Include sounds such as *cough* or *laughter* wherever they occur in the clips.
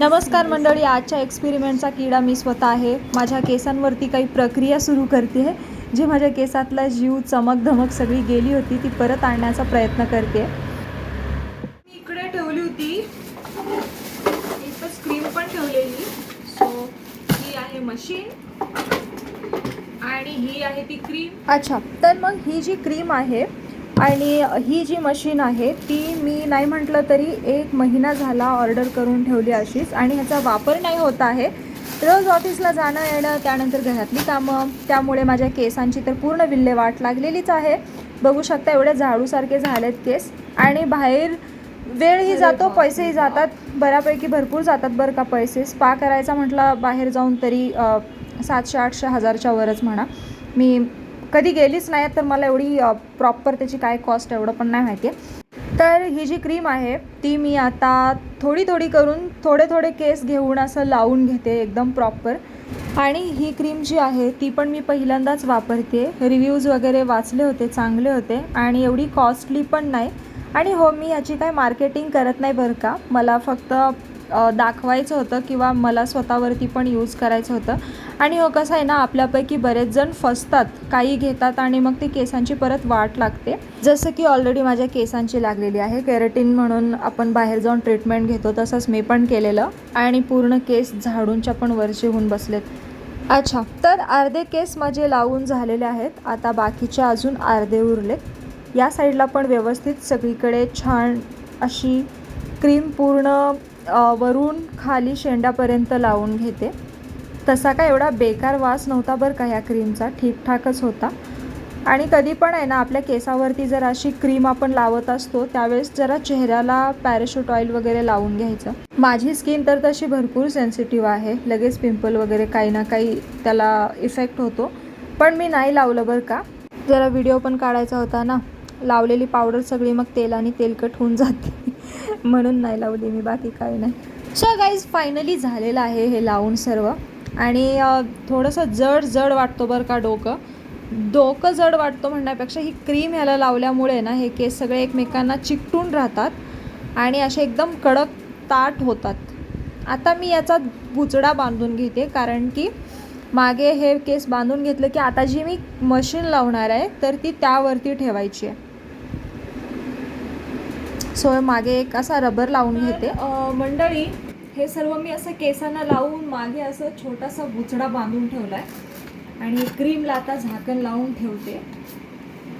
नमस्कार मंडळी आजच्या एक्सपेरिमेंटचा किडा मी स्वतः आहे. माझ्या केसांवरती काही प्रक्रिया सुरू करते आहे. जी माझ्या केसातला जीव चमक धमक सगळी गेली होती ती परत आणण्याचा प्रयत्न करते मी इकडे ठेवली होती. इथं स्क्रीन पण ठेवलेली. सो ही आहे मशीन आणि ही आहे ती क्रीम अच्छा तर मग ही जी क्रीम आहे आणि ही जी मशीन आहे ती मी नाही म्हटलं तरी एक महिना झाला ऑर्डर करून ठेवली अशीच आणि ह्याचा वापर नाही होत आहे. रोज ऑफिसला जाणं येणं त्यानंतर घरातली कामं त्यामुळे माझ्या केसांची तर पूर्ण विल्हेवाट लागलेलीच आहे. बघू शकता एवढे झाडूसारखे झालेत केस आणि बाहेर वेळही जातो पैसेही जातात बऱ्यापैकी भरपूर जातात बरं का पैसे. स्पा करायचा म्हटलं बाहेर जाऊन तरी सातशे आठशे हजारच्या वरच म्हणा. मी कधी गेलीच नाही तर मला एवढी प्रॉपर त्याची काय कॉस्ट एवढं पण नाही माहिती आहे तर ही जी क्रीम आहे ती मी आता थोडी थोडी करून थोडे थोडे केस घेऊन असं लावून घेते एकदम प्रॉपर आणि ही क्रीम जी आहे ती पण मी पहिल्यांदाच वापरते. रिव्ह्यूज वगैरे वाचले होते चांगले होते. आणि एवढी कॉस्टली पण नाही. आणि हो मी याची काय मार्केटिंग करत नाही बरं का. मला फक्त दाखवायचं होतं किंवा मला स्वतःवरती पण यूज करायचं होतं. आणि हो कसं आहे ना आपल्यापैकी बरेच जण फसतात काही घेतात आणि मग ती केसांची परत वाट लागते. जसं की ऑलरेडी माझ्या केसांची लागलेली आहे. केरेटिन म्हणून आपण बाहेर जाऊन ट्रीटमेंट घेतो तसंच मी पण केलेलं. आणि पूर्ण केस झाडूंच्या पण वरचे होऊन बसलेत. अच्छा तर अर्धे केस माझे लावून झालेले आहेत. आता बाकीचे अजून अर्धे उरलेत. या साईडला पण व्यवस्थित सगळीकडे छान अशी क्रीम पूर्ण वरून खाली शेंड्यापर्यंत लावून घेते. तसा काय एवढा बेकार वास नव्हता बरं का ह्या क्रीमचा. ठीकठाकच होता. आणि कधी पण आहे ना आपल्या केसावरती जर अशी क्रीम आपण लावत असतो त्यावेळेस जरा चेहऱ्याला पॅराशूट ऑइल वगैरे लावून घ्यायचं. माझी स्किन तर तशी भरपूर सेन्सिटिव्ह आहे. लगेच पिंपल वगैरे काही ना काही त्याला इफेक्ट होतो. पण मी नाही लावलं बरं का. जरा व्हिडिओ पण काढायचा होता ना. लावलेली पावडर सगळी मग तेलाने तेलकट होऊन जाते. *laughs* म्हणून नाही लावली मी बाकी काही नाही. सो गाईज फायनली झालेलं आहे हे लावून सर्व. आणि थोडंसं जड जड वाटतो बरं का डोकं. डोकं जड वाटतो म्हणण्यापेक्षा ही क्रीम ह्याला लावल्यामुळे ना हे केस सगळे एकमेकांना चिकटून राहतात आणि असे एकदम कडक ताट होतात. आता मी याचा बुचडा बांधून घेते कारण की मागे हे केस बांधून घेतलं की आता जी मी मशीन लावणार आहे तर ती त्यावरती ठेवायची आहे. सो मागे एक असा रबर लावून घेते. मंडळी हे सर्व मी असं केसांना लावून मागे असं छोटासा बुचडा बांधून ठेवला आहे आणि क्रीमला आता झाकण लावून ठेवते.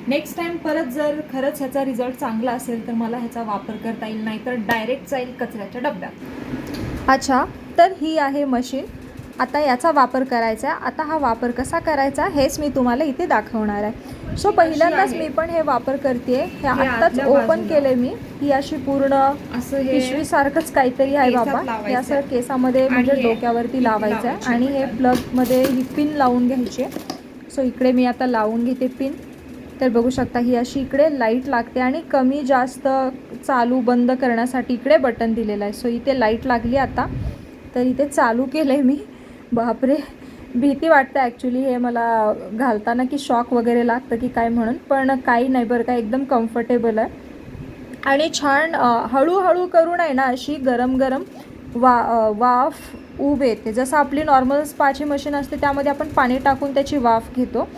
नेक्स्ट टाईम परत जर खरंच ह्याचा रिझल्ट चांगला असेल तर मला ह्याचा वापर करता येईल नाही तर डायरेक्ट जाईल कचऱ्याच्या डब्यात. अच्छा तर ही आहे मशीन आता याचा वापर करायचा आहे. आता हा वापर कसा करायचा हेच मी तुम्हाला इथे दाखवणार आहे. सो पहिल्यांदाच मी पण हे वापर करते हे आत्ताच ओपन. केले मी. ही अशी पूर्ण असं हे पिशवी सारखंच काहीतरी आहे बाबा. हे असं. केसामध्ये म्हणजे डोक्यावरती लावायचं आहे आणि हे आहे. प्लगमध्ये ही पिन लावून घ्यायची सो इकडे मी आता लावून घेते पिन तर बघू शकता ही अशी इकडे लाइट लागते आणि कमी जास्त चालू बंद करण्यासाठी इकडे बटन दिलेलं आहे. सो इथे लाइट लागली आता. तर इथे चालू केलं आहे मी. बापरे. भीती वाटते ॲक्च्युली हे मला घालताना की शॉक वगैरे लागतं की काय म्हणून. पण काही नाही बरं का एकदम कम्फर्टेबल आहे. आणि छान हळूहळू करून आहे ना अशी गरम गरम वा वाफ उब येते. जसं आपली नॉर्मल स्पाची मशीन असते त्यामध्ये आपण पाणी टाकून त्याची वाफ घेतो.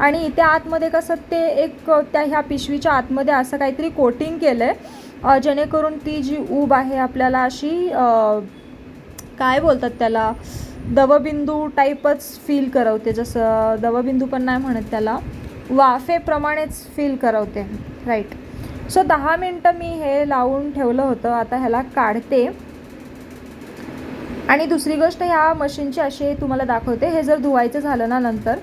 आणि इथे आतमध्ये कसं ते एक त्या ह्या पिशवीच्या आतमध्ये असं काहीतरी कोटिंग केलं आहे जेणेकरून ती जी ऊब आहे आपल्याला अशी काय बोलतात त्याला? दवबिंदू टाईपच फील करवते. जसं दवबिंदू पण नाही म्हणत त्याला वाफेप्रमाणेच फील करवते. राईट सो दहा मिनटं मी हे लावून ठेवलं होतं. आता ह्याला काढते. आणि दुसरी गोष्ट ह्या मशीनची अशी तुम्हाला दाखवते. हे जर धुवायचं झालं ना नंतर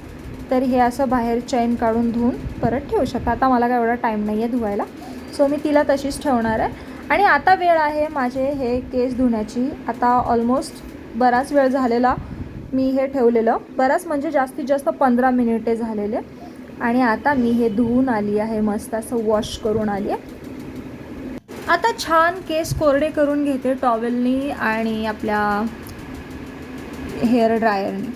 तर हे असं बाहेर चैन काढून धुवून परत ठेवू शकता. आता मला काय एवढा टाईम नाही आहे धुवायला. सो मी तिला तशीच ठेवणार आहे. आणि आता वेळ आहे माझे हे केस धुण्याची. आता ऑलमोस्ट बराच वेळ झालेला मी हे ठेवलेलं. बराच म्हणजे जास्तीत जास्त पंधरा मिनिटे झालेले. आणि आता मी हे धुवून आली आहे मस्त असं वॉश करून आली आहे. आता छान केस कोरडे करून घेते टॉवेलनी आणि आपल्या हेअर ड्रायरनी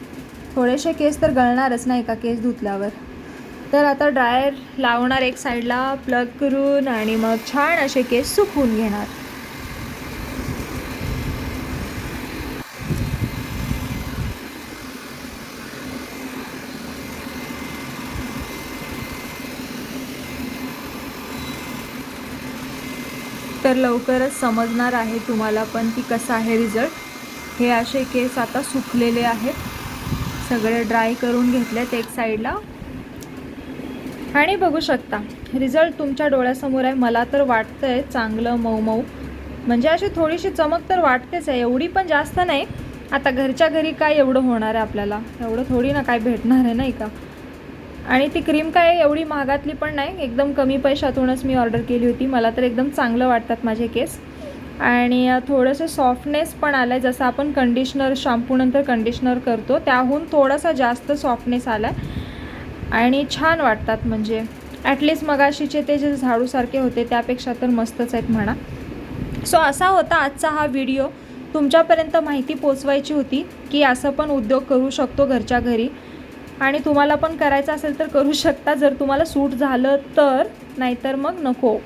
थोडेसे केस तर गळणारच नाही का केस धुतल्यावर. तर आता ड्रायर लावणार एक साईडला प्लग करून आणि मग छान असे केस सुकवून घेणार. तर लवकरच समजणार आहे तुम्हाला पण की कसा आहे रिझल्ट हे असे केस आता सुकलेले आहेत. सगळे ड्राय करून घेतलेत एक साईडला आणि बघू शकता रिझल्ट तुमच्या डोळ्यासमोर आहे. मला तर वाटतंय चांगलं मऊ मऊ. म्हणजे अशी थोडीशी चमक तर वाटतेच आहे. एवढी पण जास्त नाही. आता घरच्या घरी काय एवढं होणार आहे आपल्याला? एवढं थोडी ना काय भेटणार आहे नाही का? आणि ती क्रीम काय एवढी महागातली पण नाही. एकदम कमी पैशातूनच मी ऑर्डर केली होती. मला तर एकदम चांगलं वाटतात माझे केस आणि थोडंसं सॉफ्टनेस पण आलं आहे जसं आपण कंडिशनर शॅम्पूनंतर कंडिशनर करतो त्याहून थोडासा जास्त सॉफ्टनेस आला आहे आणि छान वाटतात म्हणजे. ॲटलिस्ट मगाशीचे ते जे झाडूसारखे होते त्यापेक्षा तर मस्तच आहेत म्हणा. सो असा होता आजचा हा व्हिडिओ तुमच्यापर्यंत माहिती पोचवायची होती की असं पण उद्योग करू शकतो घरच्या घरी. आणि तुम्हाला पण करायचं असेल तर करू शकता. जर तुम्हाला सूट झालं तर नाहीतर मग नको.